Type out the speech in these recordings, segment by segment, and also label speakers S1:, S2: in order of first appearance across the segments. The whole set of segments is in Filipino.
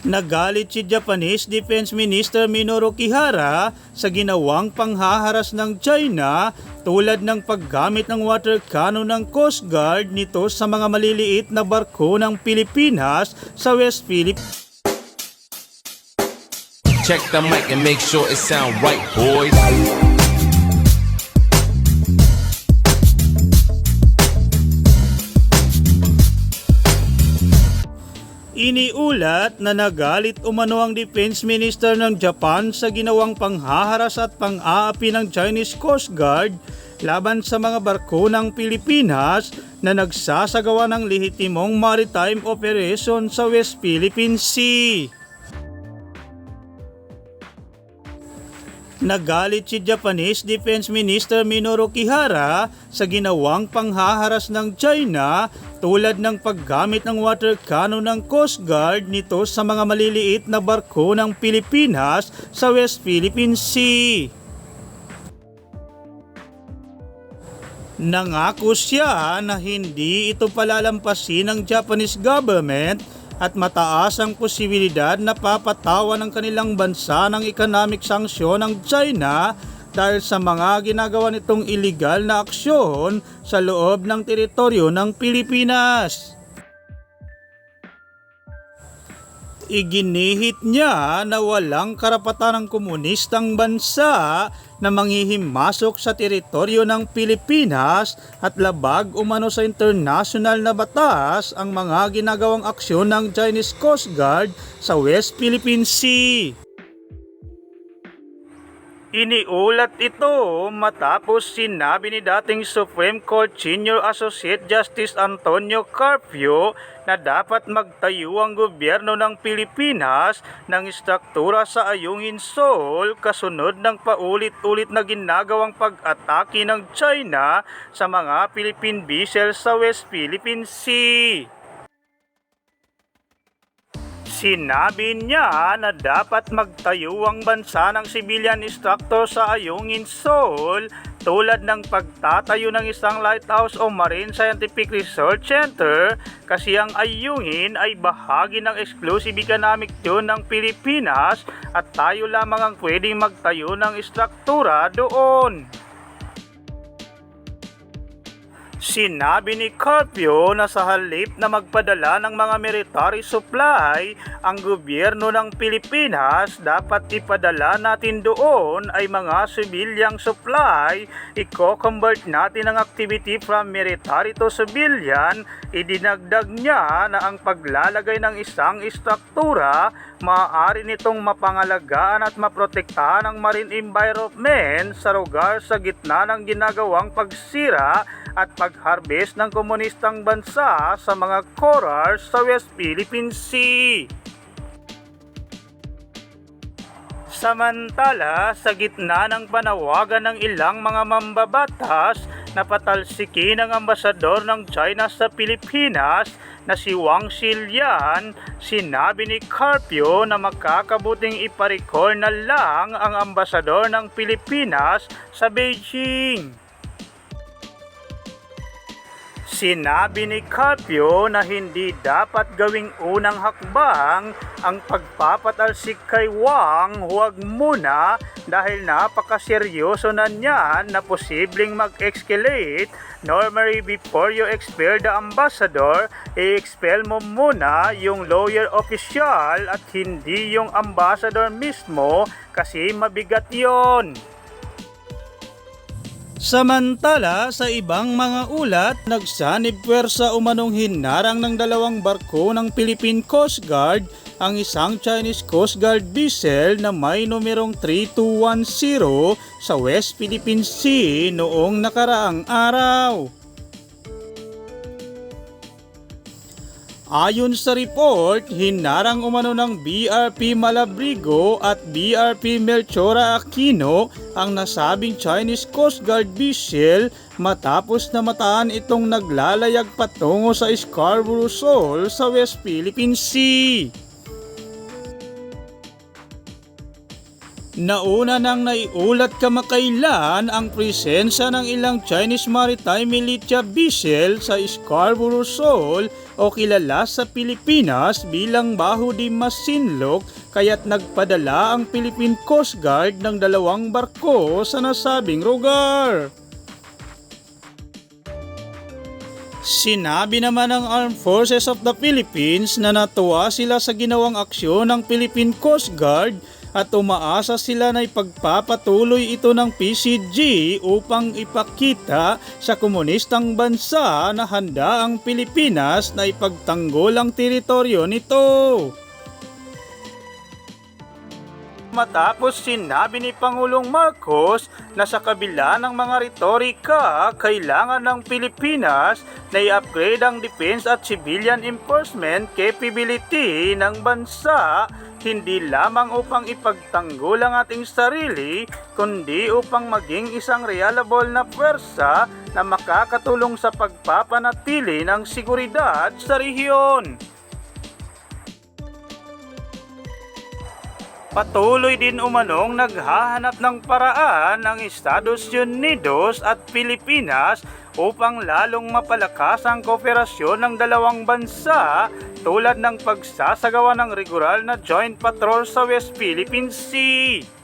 S1: Nagalit si Japanese Defense Minister Minoru Kihara sa ginawang panghaharas ng China tulad ng paggamit ng water cannon ng Coast Guard nito sa mga maliliit na barko ng Pilipinas sa West Philippines.
S2: Check the mic and make sure it sound right, boys.
S1: Iniulat na nagalit umano ang Defense Minister ng Japan sa ginawang panghaharas at pang-aapi ng Chinese Coast Guard laban sa mga barko ng Pilipinas na nagsasagawa ng lehitimong maritime operation sa West Philippine Sea. Nagalit si Japanese Defense Minister Minoru Kihara sa ginawang panghaharas ng China tulad ng paggamit ng water cannon ng Coast Guard nito sa mga maliliit na barko ng Pilipinas sa West Philippine Sea. Nangako siya na hindi ito palalampasin ng Japanese government at mataas ang posibilidad na papatawa ng kanilang bansa ng economic sanksyon ng China dahil sa mga ginagawa nitong illegal na aksyon sa loob ng teritoryo ng Pilipinas. Iginihit niya na walang karapatan ng komunistang bansa na manghihimasok sa teritoryo ng Pilipinas at labag umano sa international na batas ang mga ginagawang aksyon ng Chinese Coast Guard sa West Philippine Sea. Iniulat ito matapos sinabi ni dating Supreme Court Senior Associate Justice Antonio Carpio na dapat magtayo ang gobyerno ng Pilipinas ng istruktura sa Ayungin Seoul kasunod ng paulit-ulit na ginagawang pag-atake ng China sa mga Philippine vessels sa West Philippine Sea. Sinabi niya na dapat magtayo ang bansa ng civilian structure sa Ayungin Seoul tulad ng pagtatayo ng isang lighthouse o marine scientific research center kasi ang Ayungin ay bahagi ng exclusive economic zone ng Pilipinas at tayo lamang ang pwedeng magtayo ng struktura doon. Sinabi ni Carpio na sa halip na magpadala ng mga military supply, ang gobyerno ng Pilipinas dapat ipadala natin doon ay mga sibilyang supply, i-convert natin ang activity from military to civilian, idinagdag niya na ang paglalagay ng isang istruktura maaari nitong mapangalagaan at maprotektahan ang marine environment sa lugar sa gitna ng ginagawang pagsira at pag-harvest ng komunistang bansa sa mga corals sa West Philippine Sea. Samantala, sa gitna ng panawagan ng ilang mga mambabatas na patalsikin ang ambasador ng China sa Pilipinas na si Wang Xilian, sinabi ni Carpio na makakabuting iparecall na lang ang ambasador ng Pilipinas sa Beijing. Sinabi ni Carpio na hindi dapat gawing unang hakbang ang pagpapatalsik kay Wang huwag muna dahil napakaseryoso na niyan na posibleng mag-escalate normally before you expel the ambassador, i-expel mo muna yung lawyer official at hindi yung ambassador mismo kasi mabigat yon. Samantala, sa ibang mga ulat, nagsanib puwersa umanong hinarang ng dalawang barko ng Philippine Coast Guard ang isang Chinese Coast Guard vessel na may numerong 3210 sa West Philippine Sea noong nakaraang araw. Ayon sa report, hinarang umano ng BRP Malabrigo at BRP Melchora Aquino ang nasabing Chinese Coast Guard vessel matapos na mataan itong naglalayag patungo sa Scarborough Shoal sa West Philippine Sea. Nauna nang naiulat kamakailan ang presensya ng ilang Chinese maritime militia vessel sa Scarborough Shoal o kilala sa Pilipinas bilang Baho di Masinloc kaya't nagpadala ang Philippine Coast Guard ng dalawang barko sa nasabing lugar. Sinabi naman ng Armed Forces of the Philippines na natuwa sila sa ginawang aksyon ng Philippine Coast Guard at umaasa sila na ipagpapatuloy ito ng PCG upang ipakita sa komunistang bansa na handa ang Pilipinas na ipagtanggol ang teritoryo nito. Matapos sinabi ni Pangulong Marcos na sa kabila ng mga retorika, kailangan ng Pilipinas na i-upgrade ang defense at civilian enforcement capability ng bansa hindi lamang upang ipagtanggol ang ating sarili, kundi upang maging isang reliable na pwersa na makakatulong sa pagpapanatili ng seguridad sa rehiyon. Patuloy din umanong naghahanap ng paraan ng Estados Unidos at Pilipinas upang lalong mapalakas ang kooperasyon ng dalawang bansa tulad ng pagsasagawa ng regular na joint patrol sa West Philippine Sea.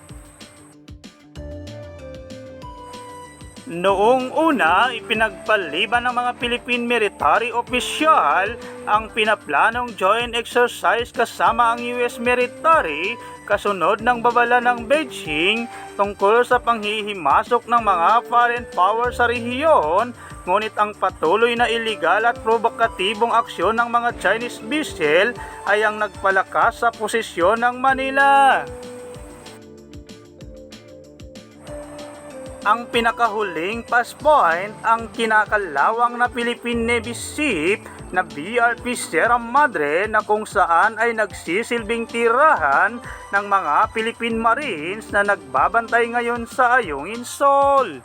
S1: Noong una, ipinagpaliban ng mga Philippine military official ang pinaplanong joint exercise kasama ang US military kasunod ng babala ng Beijing tungkol sa panghihimasok ng mga foreign power sa rehiyon ngunit ang patuloy na iligal at provokatibong aksyon ng mga Chinese vessel ay ang nagpalakas sa posisyon ng Manila. Ang pinakahuling pass point ang kinakalawang na Philippine Navy ship na BRP Sierra Madre na kung saan ay nagsisilbing tirahan ng mga Philippine Marines na nagbabantay ngayon sa Ayungin Shoal.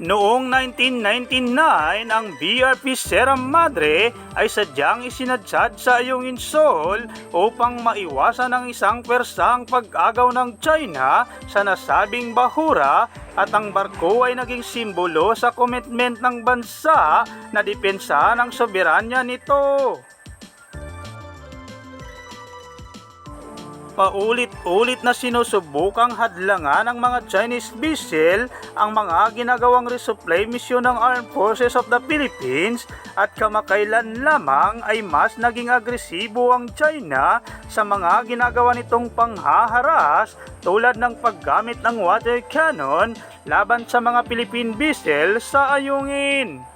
S1: Noong 1999, ang BRP Sierra Madre ay sadyang isinadsad sa Ayungin Shoal upang maiwasan ang isang pwersang pag-agaw ng China sa nasabing bahura at ang barko ay naging simbolo sa commitment ng bansa na depensa ng soberanya nito. Paulit-ulit na sinusubukang hadlangan ng mga Chinese vessel ang mga ginagawang resupply mission ng Armed Forces of the Philippines at kamakailan lamang ay mas naging agresibo ang China sa mga ginagawa nitong panghaharas tulad ng paggamit ng water cannon laban sa mga Philippine vessel sa ayungin.